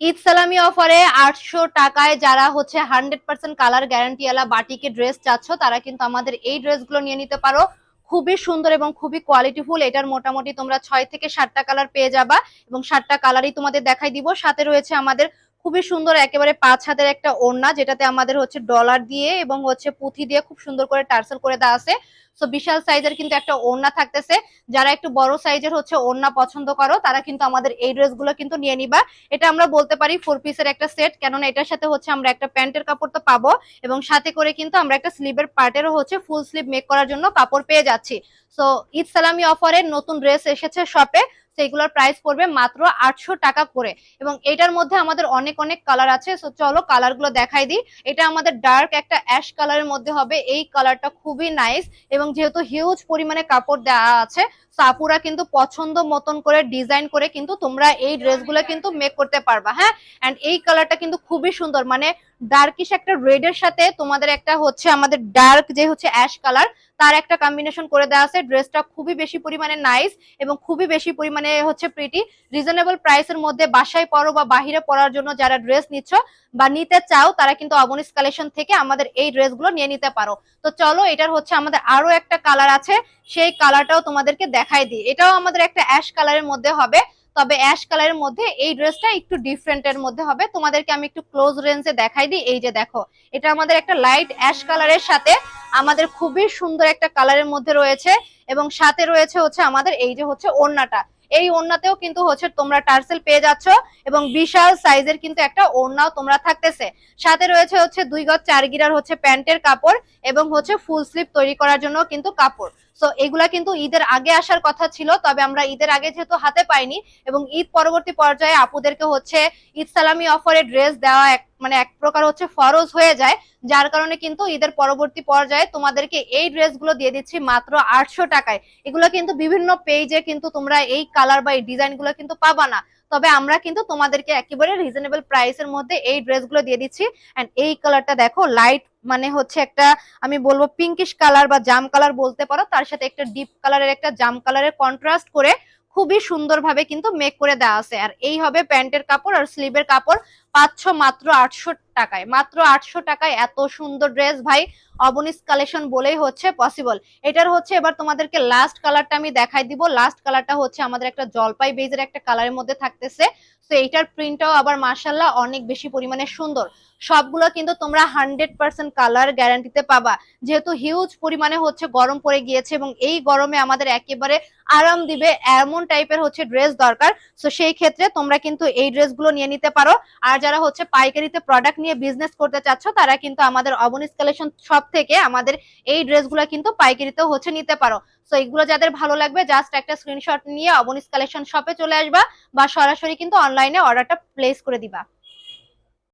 ঈদ সালামি অফারে আটশো টাকায় যারা হচ্ছে হান্ড্রেড পার্সেন্ট কালার গ্যারান্টি আলা বাটিকে ড্রেস চাচ্ছ, তারা কিন্তু আমাদের এই ড্রেসগুলো নিয়ে নিতে পারো। খুবই সুন্দর এবং খুবই কোয়ালিটিফুল এটার মোটামুটি তোমরা ছয় থেকে সাতটা কালার পেয়ে যাবা এবং সাতটা কালারই তোমাদের দেখাই দিব। সাথে রয়েছে আমাদের খুবই সুন্দর, একেবারে পাঁচ হাতের একটা ওড়না যেটাতে আমাদের হচ্ছে ডলার দিয়ে এবং হচ্ছে পুঁথি দিয়ে খুব সুন্দর করে টার্সেল করে দেওয়া আছে। সো বিশাল সাইজের কিন্তু একটা ওড়না থাকতেছে। যারা একটু বড় সাইজের হচ্ছে ওড়না পছন্দ করো, তারা কিন্তু আমাদের এই ড্রেসগুলো কিন্তু নিয়ে নিবা। এটা আমরা বলতে পারি ফোর পিসের একটা সেট কেননা এটার সাথে হচ্ছে আমরা একটা প্যান্টের কাপড় তো পাবো এবং সাথে করে কিন্তু আমরা একটা স্লিভের পার্টেরও হচ্ছে ফুল স্লিভ মেক করার জন্য কাপড় পেয়ে যাচ্ছি। সো ঈদ সালামি অফারের নতুন ড্রেস এসেছে শপে সেইগুলোর প্রাইস পড়বে মাত্র আটশো টাকা করে। এবং এটার মধ্যে আমাদের অনেক অনেক কালার আছে। সো চলো কালারগুলো দেখাই দিই। এটা আমাদের ডার্ক একটা অ্যাশ কালারের মধ্যে হবে। এই কালারটা খুবই নাইস এবং যেহেতু হিউজ পরিমাণে কাপড় দেওয়া আছে, সাপুরা কিন্তু পছন্দ মতন করে ডিজাইন করে কিন্তু তোমরা এই ড্রেসগুলো কিন্তু মেক করতে পারবা হ্যাঁ? এন্ড এই কালারটা কিন্তু খুবই সুন্দর। মানে ডার্কিশ একটা রেড এর সাথে তোমাদের একটা হচ্ছে আমাদের ডার্ক যে হচ্ছে অ্যাশ কালার তার একটা কম্বিনেশন করে দেওয়া আছে। ড্রেসটা খুবই বেশি পরিমাণে নাইস এবং খুবই বেশি পরিমাণে হচ্ছে প্রিটি রিজনেবল প্রাইসের মধ্যে বাসায় পরো বা বাহিরে পরার জন্য যারা ড্রেস নিচ্ছ বা নিতে চাও, তারা কিন্তু অবনিস কালেকশন থেকে আমাদের এই ড্রেসগুলো নিয়ে নিতে পারো। তো চলো, এটার হচ্ছে আমাদের আরও একটা কালার আছে। সেই কালারটাও তোমাদেরকে দেখাই দিই। এটাও আমাদের একটা অ্যাশ কালারের মধ্যে হবে। তবে অ্যাশ কালারের মধ্যে এই ড্রেসটা একটু ডিফারেন্টের মধ্যে হবে। তোমাদেরকে আমি একটু ক্লোজ রেঞ্জে দেখাই দিই। এই যে দেখো, এটা আমাদের একটা লাইট অ্যাশ কালারের সাথে আমাদের খুবই সুন্দর একটা কালারের মধ্যে রয়েছে এবং সাথে রয়েছে হচ্ছে আমাদের এই যে হচ্ছে ওড়নাটা। এই ওড়নাতেও কিন্তু হচ্ছে তোমরা টার্সেল পেয়ে যাচ্ছ এবং বিশাল সাইজের কিন্তু একটা ওড়নাও তোমরা থাকতেছে। সাথে রয়েছে হচ্ছে দুই গজ চার গিরার হচ্ছে প্যান্টের কাপড় এবং হচ্ছে ফুল স্লিভ তৈরি করার জন্য কিন্তু কাপড়। সো এগুলা কিন্তু ঈদের আগে আসার কথা ছিল, তবে আমরা ঈদের আগে যেহেতু হাতে পাইনি এবং ঈদ পরবর্তী পর্যায়ে আপুদেরকে হচ্ছে ঈদ সালামি অফারে ড্রেস দেওয়া এক মানে এক প্রকার হচ্ছে ফরজ হয়ে যায়, যার কারণে কিন্তু ঈদের পরবর্তী পর্যায়ে তোমাদেরকে এই ড্রেসগুলো দিয়ে দিচ্ছি মাত্র আটশো টাকায়। এগুলো কিন্তু বিভিন্ন পেজে কিন্তু তোমরা এই কালার বা এই ডিজাইনগুলো কিন্তু পাবা না। তবে আমরা কিন্তু তোমাদেরকে একেবারে রিজনেবল প্রাইসের মধ্যে এই ড্রেসগুলো দিয়ে দিচ্ছি। এন্ড এই কালারটা দেখো লাইট মানে হচ্ছে একটা, আমি বলব পিঙ্কিশ কালার বা জাম কালার বলতে পারো, তার সাথে একটা ডিপ কালারের একটা জাম কালারের কন্ট্রাস্ট করে খুবই সুন্দরভাবে কিন্তু মেক করে দেওয়া আছে। আর এই হবে প্যান্টের কাপড় আর স্লিভের কাপড়। পাচ্ছ মাত্র আটশো টাকায়। মাত্র আটশো টাকায় এত সুন্দর ড্রেস ভাই অবনিস কালেকশন বলেই হচ্ছে পসিবল এটার হচ্ছে এবার তোমাদেরকে লাস্ট কালারটা আমি দেখাই দিব। লাস্ট কালারটা হচ্ছে আমাদের একটা জলপাই বেজের একটা কালারের মধ্যে থাকতেছে। তো এইটার প্রিন্টটাও আবার মার্শাল্লাহ অনেক বেশি পরিমাণে সুন্দর। সবগুলো কিন্তু তোমরা হান্ড্রেড পার্সেন্ট কালার গ্যারান্টিতে পাবা। যেহেতু হিউজ পরিমাণে হচ্ছে গরম পড়ে গিয়েছে এবং এই গরমে আমাদের একেবারে আরাম দিবে এমন টাইপের হচ্ছে ড্রেস দরকার। তো সেই ক্ষেত্রে তোমরা কিন্তু এই ড্রেসগুলো নিয়ে নিতে পারো। আর যারা হচ্ছে পাইকারিতে প্রোডাক্ট নিয়ে বিজনেস করতে চাচ্ছ, তারা কিন্তু আমাদের অবনিস কালেকশন শপ থেকে আমাদের এই ড্রেসগুলো কিন্তু পাইকারিতেও হচ্ছে নিতে পারো। তো এগুলো যাদের ভালো লাগবে জাস্ট একটা স্ক্রিনশট নিয়ে অবনিস কালেকশন শপে চলে আসবা বা সরাসরি কিন্তু অনলাইনে অর্ডারটা প্লেস করে দিবা।